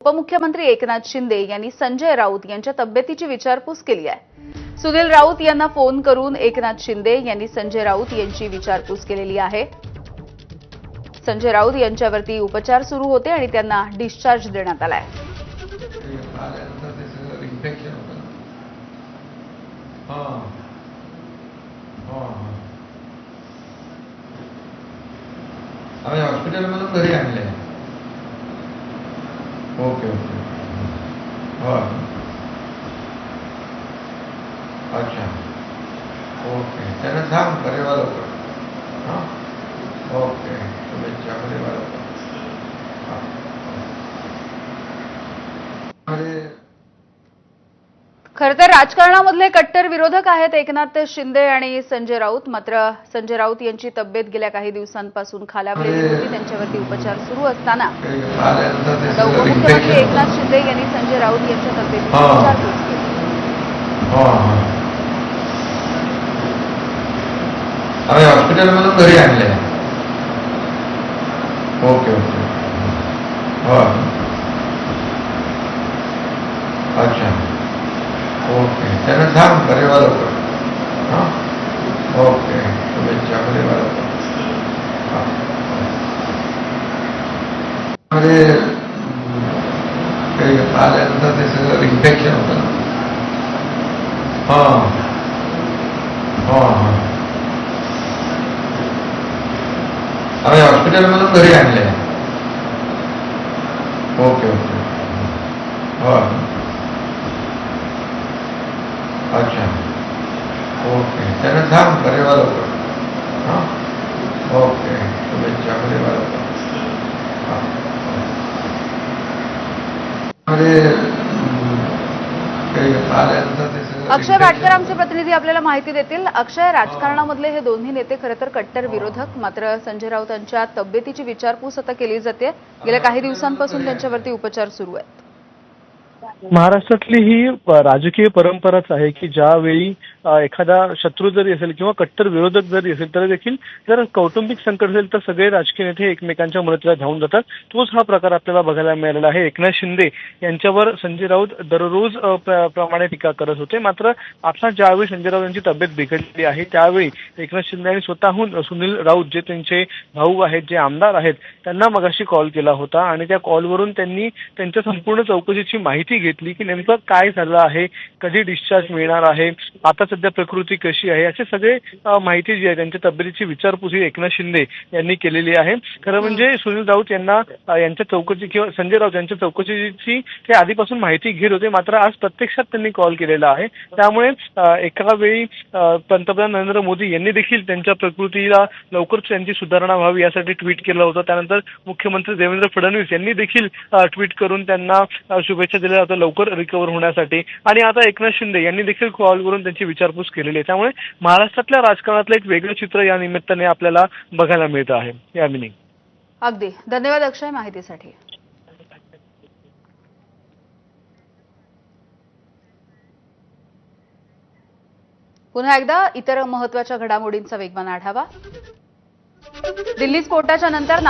उपमुख्यमंत्री एकनाथ शिंदे यांनी संजय राऊत यांच्या तब्येतीची विचारपूस केली आहे. सुनील राऊत यांना फोन करून एकनाथ शिंदे यांनी संजय राऊत यांची विचारपूस केलेली आहे. संजय राऊत यांच्यावरती उपचार सुरू होते आणि त्यांना डिस्चार्ज देण्यात आलाय हॉस्पिटलमधून घरी आणले ओके ओके. हो. अच्छा. ओके. त्यांना सांग करेवा लवकर. हां? ओके. शुभेच्छा करेवा लवकर. अरे. खरं तर राजकारणामधले कट्टर विरोधक आहेत एकनाथ शिंदे आणि संजय राऊत. मात्र संजय राऊत यांची तब्येत गेल्या काही दिवसांपासून खालावलेली होती. त्यांच्यावरती उपचार सुरू असताना आता उपमुख्यमंत्री एकनाथ शिंदे यांनी संजय राऊत यांच्या केली. आम्ही हॉस्पिटलमधून घरी आणले. Okay okay. अच्छा. ओके. त्यांना सांग करेवा लवकर हां? ओके. शुभेच्छा करेवा लवकरमध्ये म्हणजे, काही आल्यानंतर ते सगळं इन्फेक्शन होतं हां. हां हां. आम्ही हॉस्पिटलमधून घरी आणले ओके ओके. हो. अच्छा. ओके. त्यांना करेवा लवकर हां? ओके. शुभेच्छा करेवा लवकर अक्षय भाटकर आमचे प्रतिनिधी आपल्याला माहिती देतील. अक्षय राजकारणामधले हे दोन्ही नेते खरं तर कट्टर विरोधक. मात्र संजय राऊतांच्या तब्येतीची विचारपूस आता केली जाते. गेल्या काही दिवसांपासून त्यांच्यावरती उपचार सुरू आहेत. महाराष्ट्रातली ही राजकीय परंपराच आहे की ज्यावेळी एखादा शत्रू जरी असेल किंवा कट्टर विरोधक जरी असेल तर देखील जर कौटुंबिक संकट असेल तर सगळे राजकीय नेते एकमेकांच्या मदतीला धावून जातात. तोच हा प्रकार आपल्याला बघायला मिळालेला आहे. एकनाथ शिंदे यांच्यावर संजय राऊत दररोज प्रमाणे टीका करत होते. मात्र आता ज्यावेळी संजय राऊत यांची तब्येत बिघडली आहे त्यावेळी एकनाथ शिंदे यांनी स्वतःहून सुनील राऊत जे त्यांचे भाऊ आहेत जे आमदार आहेत त्यांना मगाशी कॉल केला होता आणि त्या कॉलवरून त्यांनी त्यांच्या संपूर्ण चौकशीची माहिती घेतली की नेमकं काय झालं आहे कधी डिस्चार्ज मिळणार आहे आता सध्या प्रकृती कशी आहे असे सगळे माहिती जी आहे त्यांच्या तब्येतीची विचारपूस ही एकनाथ शिंदे यांनी केलेली आहे. खरं म्हणजे सुनील राऊत यांना यांच्या चौकशी किंवा संजय राऊत यांच्या चौकशीची ते आधीपासून माहिती घेत होते मात्र आज प्रत्यक्षात त्यांनी कॉल केलेला आहे. त्यामुळे एका वेळी पंतप्रधान नरेंद्र मोदी यांनी देखील त्यांच्या प्रकृतीला लवकरच त्यांची सुधारणा व्हावी यासाठी ट्विट केलं होतं. त्यानंतर मुख्यमंत्री देवेंद्र फडणवीस यांनी देखील ट्विट करून त्यांना शुभेच्छा दिल्या. आता लवकर रिकवर होण्यासाठी. आणि आता एकनाथ शिंदे यांनी देखील कॉल करून त्यांची विचारपूस केलेली आहे. त्यामुळे महाराष्ट्रातल्या राजकारणातलं एक वेगळं चित्र या निमित्ताने आपल्याला बघायला मिळतं आहे. यामिनी अगदी. धन्यवाद अक्षय माहितीसाठी. पुन्हा एकदा इतर महत्त्वाच्या घडामोडींचा वेगवान आढावा. दिल्ली स्फोटाच्या नंतर